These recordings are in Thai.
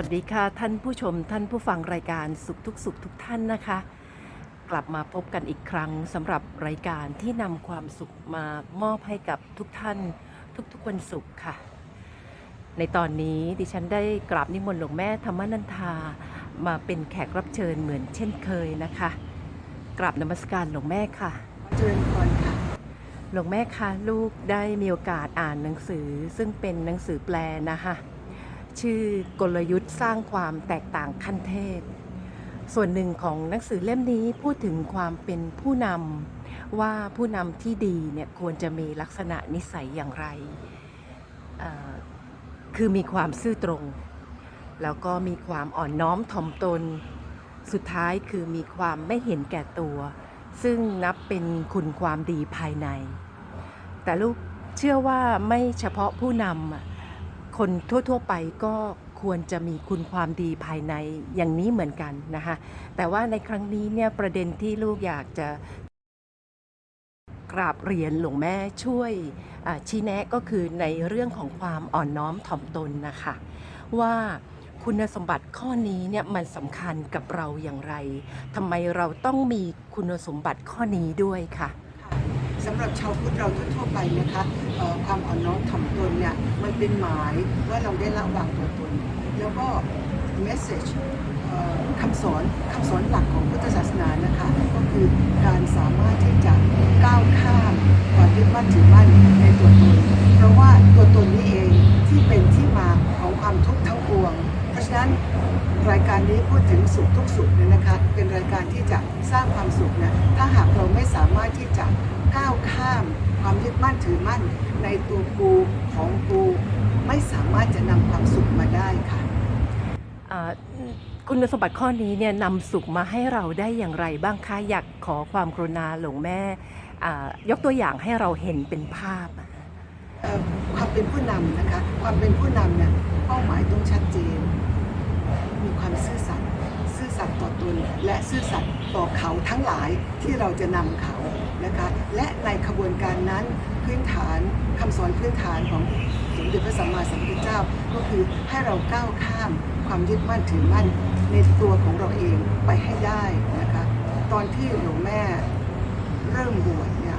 สวัสดีค่ะท่านผู้ชมท่านผู้ฟังรายการสุขทุกสุขทุกท่านนะคะ กลับมาพบกันอีกครั้งสำหรับรายการที่นำความสุขมามอบให้กับทุกท่านทุกๆวันศุกร์ค่ะ ในตอนนี้ดิฉันได้กราบนิมนต์หลวงแม่ธรรมนันทามาเป็นแขกรับเชิญเหมือนเช่นเคยนะคะกราบนมัสการหลวงแม่ค่ะเจริญพรค่ะหลวงแม่คะลูกได้มีโอกาสอ่านหนังสือซึ่งเป็นหนังสือแปลนะคะ ชื่อกลยุทธ์สร้างความแตกต่างขั้นเทพ ส่วนหนึ่งของหนังสือเล่มนี้พูดถึงความเป็นผู้นำว่าผู้นำที่ดีเนี่ยควรจะมีลักษณะนิสัยอย่างไร คือมีความซื่อตรง แล้วก็มีความอ่อนน้อมถ่อมตน สุดท้ายคือมีความไม่เห็นแก่ตัว ซึ่งนับเป็นคุณความดีภายใน แต่ลูกเชื่อว่าไม่เฉพาะผู้นำอะ คนทั่ว ๆ ไปก็ควรจะมีคุณความดีภายในอย่างนี้เหมือนกันนะคะ แต่ว่าในครั้งนี้เนี่ยประเด็นที่ลูกอยากจะกราบเรียนหลวงแม่ช่วยชี้แนะก็คือในเรื่องของความอ่อนน้อมถ่อมตนนะคะ ว่าคุณสมบัติข้อนี้เนี่ยมันสำคัญกับเราอย่างไรทำไมเราต้องมีคุณสมบัติข้อนี้ด้วยค่ะ สำหรับชาวพุทธเราทั่วไปนะคะความอ่อนน้อมถ่อมตนเนี่ยมันเป็นหมายว่าเราได้ละวางตัวตน แล้วก็ message เอ่อคำสอนคำสอนหลักของพุทธศาสนานะคะ ก็คือการสามารถที่จะก้าวข้ามความยึดมั่นถือมั่นในตัวตน เพราะว่าตัวตนนี้เองที่เป็นที่มาของความทุกข์ทั้งปวง เพราะฉะนั้นรายการนี้พูดถึงสุขทุกสุขเนี่ยนะคะ เป็นรายการที่จะสร้างความสุขนะถ้าหากเราไม่สามารถที่จะ ก้าวข้ามความยึดมั่นถือมั่น ในตัวกูของกูไม่สามารถจะนำความสุขมาได้ค่ะอ่าคุณสมบัติข้อนี้เนี่ยนำสุขมาให้เราได้อย่างไรบ้างคะอยากขอความกรุณาหลวงแม่อ่ายกตัวอย่างให้เราเห็นเป็นภาพอะเอ่อความเป็นผู้นำนะคะ ความเป็นผู้นำเนี่ยเป้าหมายต้องชัดเจน มีความซื่อสัตย์ซื่อสัตย์ต่อตนและซื่อสัตย์ต่อเขาทั้งหลายที่เราจะนำเขา นะคะและในขบวนการนั้นพื้นฐานคำสอนพื้นฐานของสมเด็จพระสัมมาสัมพุทธเจ้า ก็คือให้เราก้าวข้ามความยึดมั่นถือมั่นในตัวของเราเองไปให้ได้นะคะตอนที่หลวงแม่เริ่มบวชเนี่ย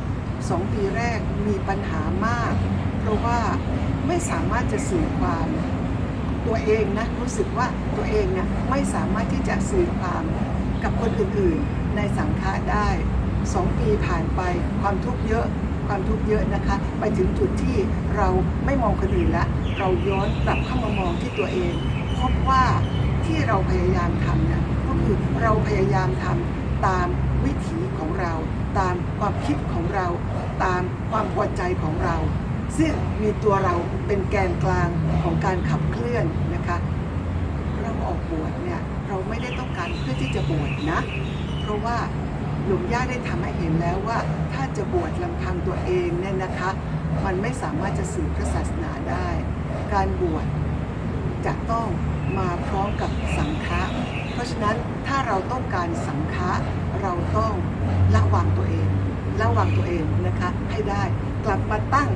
สองปีแรกมีปัญหามาก เพราะว่าไม่สามารถจะสื่อความตัวเองนะรู้สึกว่าตัวเองเนี่ยไม่สามารถที่จะสื่อความกับคนอื่นๆในสังฆะได้ สองปีผ่านไปความทุกข์เยอะความทุกข์เยอะนะคะ ไปถึงจุดที่เราไม่มองคนอื่นละ เราย้อนกลับเข้ามามองที่ตัวเอง พบว่าที่เราพยายามทำเนี่ยก็คือเราพยายามทำตามวิถีของเรา ตามความคิดของเรา ตามความพอใจของเรา ซึ่งมีตัวเราเป็นแกนกลางของการขับเคลื่อนนะคะ เราออกบวชเนี่ยเราไม่ได้ต้องการเพื่อที่จะบวชนะ เพราะว่า หลวงย่าได้ทำให้เห็นแล้วว่า ถ้าจะบวชลำพังตัวเองเนี่ยนะคะ มันไม่สามารถจะสืบพระศาสนาได้ การบวชจะต้องมาพร้อมกับสังฆะเพราะฉะนั้นถ้าเราต้องการสังฆะเราต้องละวางตัวเองละวางตัวเองนะคะให้ได้กลับมาตั้ง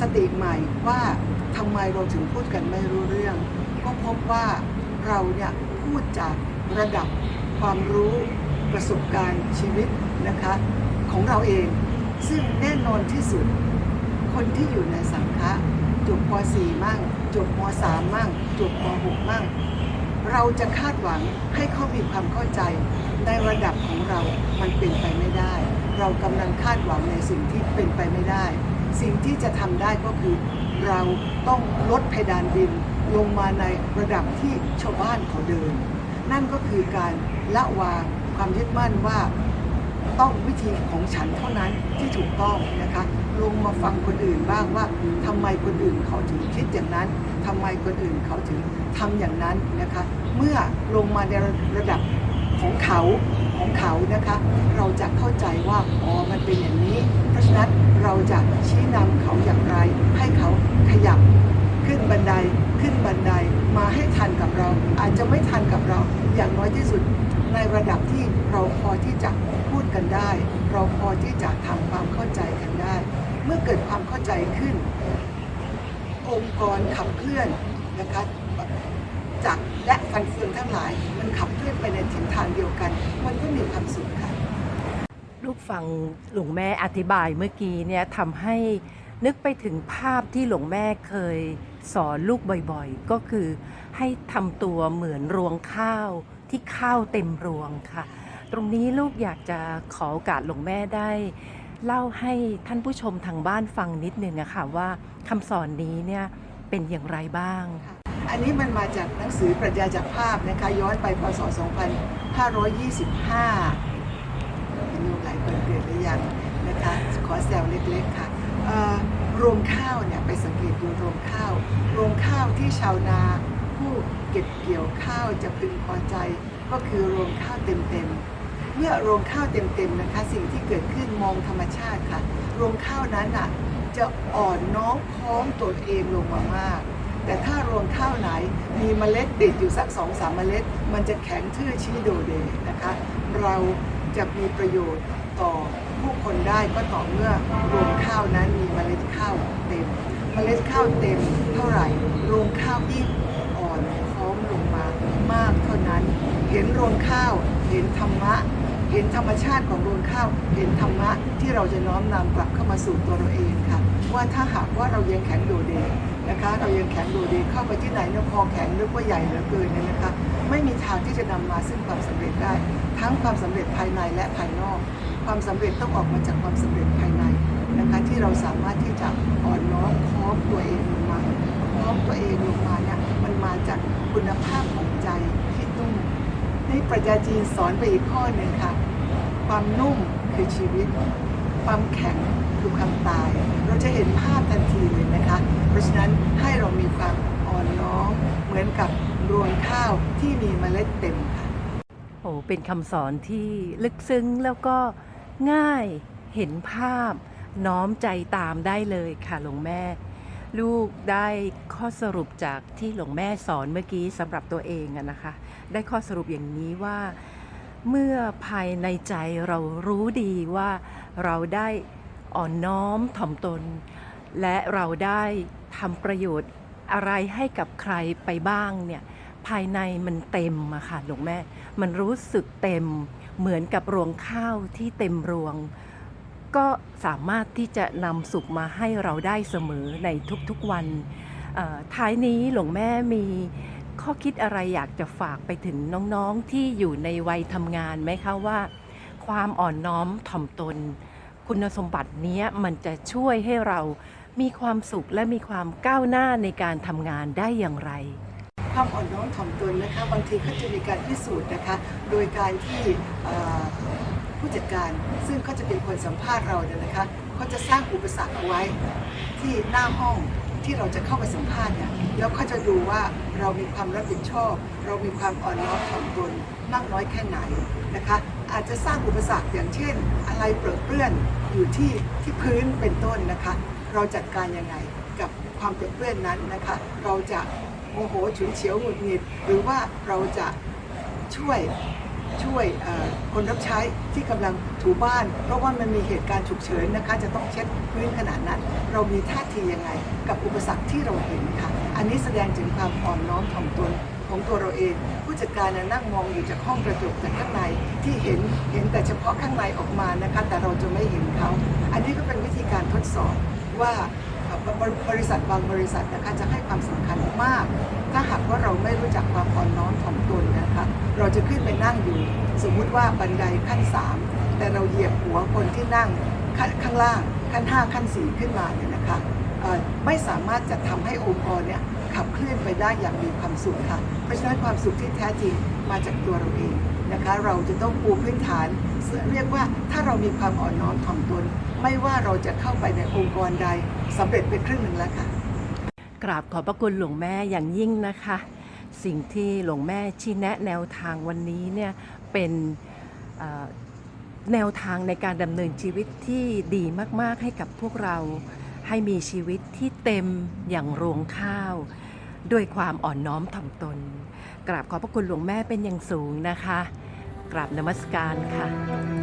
สติใหม่ว่าทำไมเราถึงพูดกันไม่รู้เรื่อง ก็พบว่าเราเนี่ยพูดจากระดับความรู้ ประสบการณ์ชีวิตนะคะของเราเอง ซึ่งแน่นอนที่สุด คนที่อยู่ในสังฆะจบป .4 มั่งจบม .3 มั่งจบม .6 มั่ง เราจะคาดหวังให้เขามีความเข้าใจในระดับของเรา มันเป็นไปไม่ได้ เรากำลังคาดหวังในสิ่งที่เป็นไปไม่ได้ สิ่งที่จะทำได้ก็คือ เราต้องลดเพดานดินลงมาในระดับที่ชาวบ้านเขาเดิน นั่นก็คือการละวาง ความยึดมั่นว่าต้องวิธีของฉันเท่านั้นที่ถูกต้องนะคะลงมาฟังคนอื่นบ้างว่าทำไมคนอื่นเขาถึงคิดอย่างนั้นทำไมคนอื่นเขาถึงทำอย่างนั้นนะคะ เมื่อลงมาในระดับของเขาของเขานะคะ เราจะเข้าใจว่าอ๋อมันเป็นอย่างนี้ เพราะฉะนั้นเราจะชี้นำเขาอย่างไร ให้เขาขยับ ขึ้นบันไดขึ้นบันไดมาให้ทันกับเรา อาจจะไม่ทันกับเรา อย่างน้อยที่สุดในระดับที่เราพอที่จะพูดกันได้ เราพอที่จะทำความเข้าใจกันได้ เมื่อเกิดความเข้าใจขึ้น องค์กรขับเคลื่อนนะคะจจักและฟันเฟืองทั้งหลาย มันขับเคลื่อนไปในทิศทางเดียวกัน มันก็มีความสุขค่ะลูกฟังหลวงแม่อธิบายเมื่อกี้เนี่ยทำให้นึกไปถึงภาพที่หลวงแม่เคย สอนลูกบ่อยๆ ก็คือให้ทำตัวเหมือนรวงข้าวที่ข้าวเต็มรวงค่ะ ตรงนี้ลูกอยากจะขอโอกาสหลวงแม่ได้ เล่าให้ท่านผู้ชมทางบ้านฟังนิดนึงอะคะว่าคำสอนนี้เนี่ยเป็นอย่างไรบ้าง อันนี้มันมาจากหนังสือปรัชญาจากภาพนะคะย้อนไปพศ 2525เป็นลูกหลายคนเกิดหรือยังนะคะขอแซวเล็กๆค่ะ รวงข้าวเนี่ยไปสังเกตดูรวงข้าว รวงข้าวที่ชาวนา ผู้เก็บเกี่ยวข้าวจะพึงพอใจ ก็คือรวงข้าวเต็มๆ เมื่อรวงข้าวเต็มๆนะคะ สิ่งที่เกิดขึ้นมองธรรมชาติค่ะ รวงข้าวนั้นอะจะอ่อนน้อมค้อมตัวเองลงมามาก แต่ถ้ารวงข้าวไหนมีเมล็ดติดอยู่สักสองสามเมล็ด มันจะแข็งทื่อชี้โดเดนะคะ เราจะมีประโยชน์ต่อ ผู้คนได้ก็ต่อเมื่อรวงข้าวนั้นมีเมล็ดข้าวเต็ม เมล็ดข้าวเต็มเท่าไหร่รวงข้าวยิ่งอ่อนค้อมลงมามากเท่านั้น เห็นรวงข้าวเห็นธรรมะ เห็นธรรมชาติของรวงข้าว เห็นธรรมะที่เราจะน้อมนำกลับเข้ามาสู่ตัวเราเองค่ะ ว่าถ้าหากว่าเรายังแข็งโดดเด่นนะคะเรายังแข็งโดดเด่นเข้าไปที่ไหนเนี่ยคอแข็งนึกว่าใหญ่เหลือเกินเนี่ยนะคะ ไม่มีทางที่จะนำมาซึ่งความสำเร็จได้ ทั้งความสำเร็จภายในและภายนอก ความสำเร็จต้องออกมาจากความสำเร็จภายในนะคะที่เราสามารถที่จะอ่อนน้อมค้อมตัวเองลงมาค้อมตัวเองลงมาเนี่ยมันมาจากคุณภาพของใจที่นุ่มนี่ปรัชญาจีนสอนไปอีกข้อหนึ่งค่ะ ความนุ่มคือชีวิต ความแข็งคือความตาย เราจะเห็นภาพทันทีเลยนะคะ เพราะฉะนั้นให้เรามีความอ่อนน้อมเหมือนกับรวงข้าวที่มีเมล็ดเต็มค่ะโอ้เป็นคำสอนที่ลึกซึ้งแล้วก็ ง่ายเห็นภาพ น้อมใจตามได้เลยค่ะหลวงแม่ ลูกได้ข้อสรุปจากที่หลวงแม่สอนเมื่อกี้สำหรับตัวเองอะนะคะ ได้ข้อสรุปอย่างนี้ว่า เมื่อภายในใจเรารู้ดีว่าเราได้อ่อนน้อมถ่อมตน และเราได้ทำประโยชน์อะไรให้กับใครไปบ้างเนี่ยภายในมันเต็มอะค่ะหลวงแม่ มันรู้สึกเต็ม เหมือนกับรวงข้าวที่เต็มรวง ก็สามารถที่จะนำสุขมาให้เราได้เสมอในทุกๆวัน ท้ายนี้หลวงแม่มีข้อคิดอะไรอยากจะฝากไปถึงน้องๆที่อยู่ในวัยทำงานไหมคะว่า ความอ่อนน้อมถ่อมตน คุณสมบัตินี้มันจะช่วยให้เรามีความสุขและมีความก้าวหน้าในการทำงานได้อย่างไร ความอ่อนน้อมถ่อมตนนะคะ บางทีเขาจะมีการพิสูจน์นะคะ โดยการที่ผู้จัดการซึ่งเขาจะเป็นคนสัมภาษณ์เราเนี่ยนะคะเขาจะสร้างอุปสรรคเอาไว้ที่หน้าห้องที่เราจะเข้าไปสัมภาษณ์เนี่ยแล้วเขาจะดูว่าเรามีความรับผิดชอบ เรามีความอ่อนน้อมถ่อมตนมากน้อยแค่ไหนนะคะ อาจจะสร้างอุปสรรคอย่างเช่น อะไรเปรอะเปื้อนอยู่ที่ที่พื้นเป็นต้นนะคะ เราจัดการยังไงกับความเปรอะเปื้อนนั้นนะคะ เราจะ โมโหฉุนเฉียวหงุดหงิด หรือว่าเราจะช่วยช่วยคนรับใช้ที่กำลังถูบ้าน เพราะว่ามันมีเหตุการณ์ฉุกเฉินนะคะ จะต้องเช็ดพื้นขนาดนั้น เรามีท่าทียังไง กับอุปสรรคที่เราเห็นค่ะ อันนี้แสดงถึงความอ่อนน้อมถ่อมตนของตัวเราเอง ผู้จัดการนั่งมองอยู่จากห้องกระจกจากข้างในที่เห็นเห็นแต่เฉพาะข้างในออกมานะคะ แต่เราจะไม่เห็นเขา อันนี้ก็เป็นวิธีการทดสอบว่า บริบริษัทบางบริษัทนะคะจะให้ความสำคัญมาก ถ้าหากว่าเราไม่รู้จักความอ่อนน้อมถ่อมตนนะคะเราจะขึ้นไปนั่งอยู่ สมมุติว่าบันไดขั้น 3 แต่เราเหยียบหัวคนที่นั่งขั้นข้างล่างขั้น 5 ขั้น 4 ขึ้นมาเนี่ยนะคะไม่สามารถจะทำให้องค์กรเนี่ยขับเคลื่อนไปได้อย่างมีความสุขค่ะ เพราะฉะนั้นความสุขที่แท้จริงมาจากตัวเราเองนะคะ เราจะต้องปูพื้นฐาน เรียกว่าถ้าเรามีความอ่อนน้อมถ่อมตน ไม่ว่าเราจะเข้าไปในองค์กรใดสำเร็จไปครึ่งหนึ่งแล้วค่ะ กราบขอบพระคุณหลวงแม่อย่างยิ่งนะคะ สิ่งที่หลวงแม่ชี้แนะแนวทางวันนี้เนี่ยเป็นแนวทางในการดำเนินชีวิตที่ดีมาก ๆ ให้กับพวกเรา ให้มีชีวิตที่เต็มอย่างรวงข้าว ด้วยความอ่อนน้อมถ่อมตน กราบขอบพระคุณหลวงแม่เป็นอย่างสูงนะคะ กราบนมัสการค่ะ